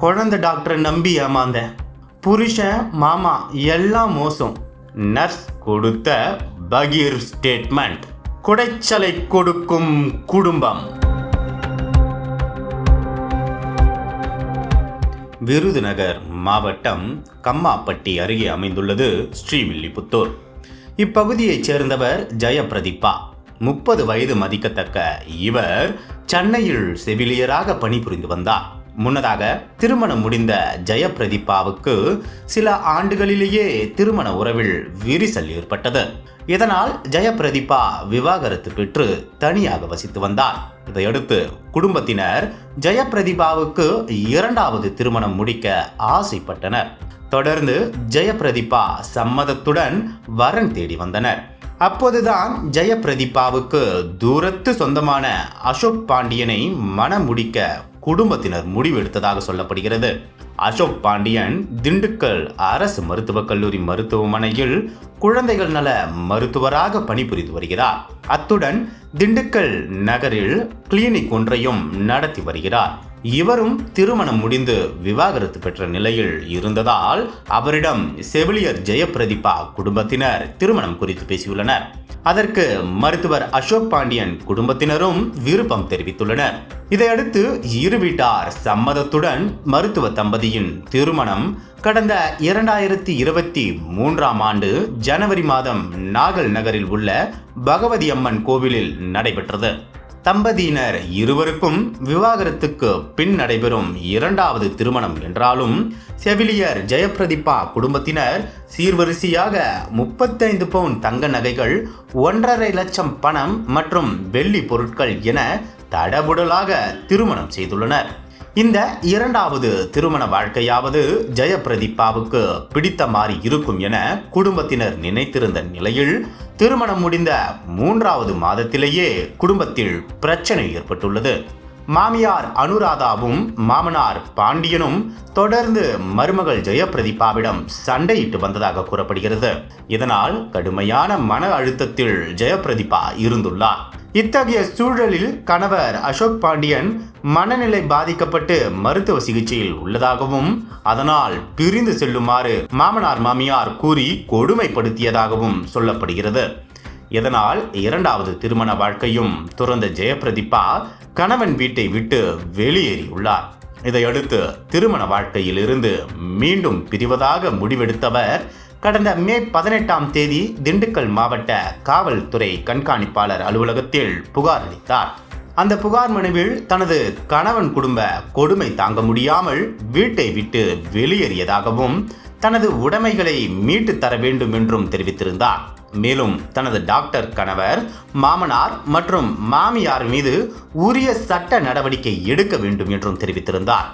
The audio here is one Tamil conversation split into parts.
குழந்தை டாக்டரை நம்பி ஏமாந்தேன். புருஷன் மாமா எல்லாம் மோசம். நர்ஸ் கொடுத்த பகீர் ஸ்டேட்மெண்ட் குடைச்சலை கொடுக்கும் குடும்பம். விருதுநகர் மாவட்டம் கம்மாப்பட்டி அருகே அமைந்துள்ளது ஸ்ரீவில்லிபுத்தூர். இப்பகுதியைச் சேர்ந்தவர் ஜெயபிரதீபா முப்பது வயது மதிக்கத்தக்க இவர் சென்னையில் செவிலியராக பணிபுரிந்து வந்தார். முன்னதாக திருமணம் முடிந்த ஜெயபிரதீபாவுக்கு சில ஆண்டுகளிலேயே திருமண உறவில் விரிசல் ஏற்பட்டது. இதனால் ஜெயபிரதீபா விவாகரத்து பெற்று தனியாக வசித்து வந்தார். இதையடுத்து குடும்பத்தினர் ஜெயபிரதிபாவுக்கு இரண்டாவது திருமணம் முடிக்க ஆசைப்பட்டனர். தொடர்ந்து ஜெயபிரதிபா சம்மதத்துடன் வரன் தேடி வந்தனர். அப்போதுதான் ஜெயபிரதிபாவுக்கு தூரத்து சொந்தமான அசோக் பாண்டியனை மனம் முடிக்க குடும்பத்தினர் முடிவெடுத்ததாக சொல்லப்படுகிறது. அசோக் பாண்டியன் திண்டுக்கல் அரசு மருத்துவக் கல்லூரி மருத்துவமனையில் குழந்தைகள் நல மருத்துவராக பணிபுரிந்து வருகிறார். அத்துடன் திண்டுக்கல் நகரில் கிளினிக் ஒன்றையும் நடத்தி வருகிறார். இவரும் திருமணம் முடிந்து விவாகரத்து பெற்ற நிலையில் இருந்ததால் அவரிடம் செவிலியர் ஜெயபிரதிபா குடும்பத்தினர் திருமணம் குறித்து பேசியுள்ளனர். அதற்கு மருத்துவர் அசோக் பாண்டியன் குடும்பத்தினரும் விருப்பம் தெரிவித்துள்ளனர். இதையடுத்து இரு வீட்டார் சம்மதத்துடன் மருத்துவ தம்பதியின் திருமணம் கடந்த இரண்டாயிரத்தி இருபத்தி மூன்றாம் ஆண்டு ஜனவரி மாதம் நாகல் நகரில் உள்ள பகவதி அம்மன் கோவிலில் நடைபெற்றது. தம்பதியினர் இருவருக்கும் விவாகரத்துக்கு பின் நடைபெறும் இரண்டாவது திருமணம் என்றாலும் செவிலியர் ஜெயபிரதிபா குடும்பத்தினர் சீர்வரிசையாக முப்பத்தைந்து பவுன் தங்க நகைகள் ஒன்றரை லட்சம் பணம் மற்றும் வெள்ளி பொருட்கள் என தடபுடலாக திருமணம் செய்துள்ளனர். இந்த இரண்டாவது திருமண வாழ்க்கையாவது ஜெயபிரதீபாவுக்கு பிடித்த மாதிரி இருக்கும் என குடும்பத்தினர் நினைத்திருந்த நிலையில் திருமணம் முடிந்த மூன்றாவது மாதத்திலேயே குடும்பத்தில் பிரச்சனை ஏற்பட்டுள்ளது. மாமியார் அனுராதாவும் மாமனார் பாண்டியனும் தொடர்ந்து மருமகள் ஜெயபிரதீபாவிடம் சண்டையிட்டு வந்ததாக கூறப்படுகிறது. இதனால் கடுமையான மன அழுத்தத்தில் ஜெயபிரதீபா இருந்துள்ளார். இத்தகைய சூழலில் கணவர் அசோக் பாண்டியன் மனநிலை பாதிக்கப்பட்டு மருத்துவ சிகிச்சையில் உள்ளதாகவும் அதனால் பிரிந்து செல்லுமாறு மாமனார் மாமியார் கூறி கொடுமைப்படுத்தியதாகவும் சொல்லப்படுகிறது. இதனால் இரண்டாவது திருமண வாழ்க்கையும் துறந்த ஜெயபிரதீபா கணவன் வீட்டை விட்டு வெளியேறியுள்ளார். இதையடுத்து திருமண வாழ்க்கையிலிருந்து மீண்டும் பிரிவதாக முடிவெடுத்தவர் கடந்த மே பதினெட்டாம் தேதி திண்டுக்கல் மாவட்ட காவல்துறை கண்காணிப்பாளர் அலுவலகத்தில் புகார் அளித்தார். அந்த புகார் மனுவில் தனது கணவன் குடும்ப கொடுமை தாங்க முடியாமல் வீட்டை விட்டு வெளியேறியதாகவும் தனது உடைமைகளை மீட்டு தர வேண்டும் என்றும் தெரிவித்திருந்தார். மேலும் தனது டாக்டர் கணவர் மாமனார் மற்றும் மாமியார் மீது உரிய சட்ட நடவடிக்கை எடுக்க வேண்டும் என்றும் தெரிவித்திருந்தார்.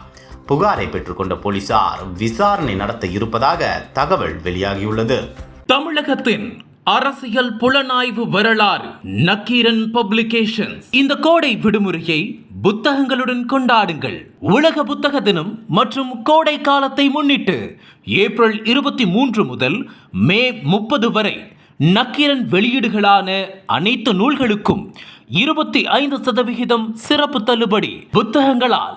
புகாரை பெற்றுக்கொண்ட போலீசார் விசாரணை நடத்த இருப்பதாக தகவல் வெளியாகியுள்ளது. தமிழகத்தின் அரசியல் புலனாய்வு வரலாறு நக்கீரன் பப்ளிகேஷன்ஸ். இந்த கோடை விடுமுறையை புத்தகங்களுடன் கொண்டாடுங்கள். உலக புத்தக தினம் மற்றும் கோடை காலத்தை முன்னிட்டு ஏப்ரல் இருபத்தி மூன்று முதல் மே முப்பது வரை நக்கீரன் வெளியீடுகளான அனைத்து நூல்களுக்கும் இருபத்தி ஐந்து சதவிகிதம் சிறப்பு தள்ளுபடி புத்தகங்களால்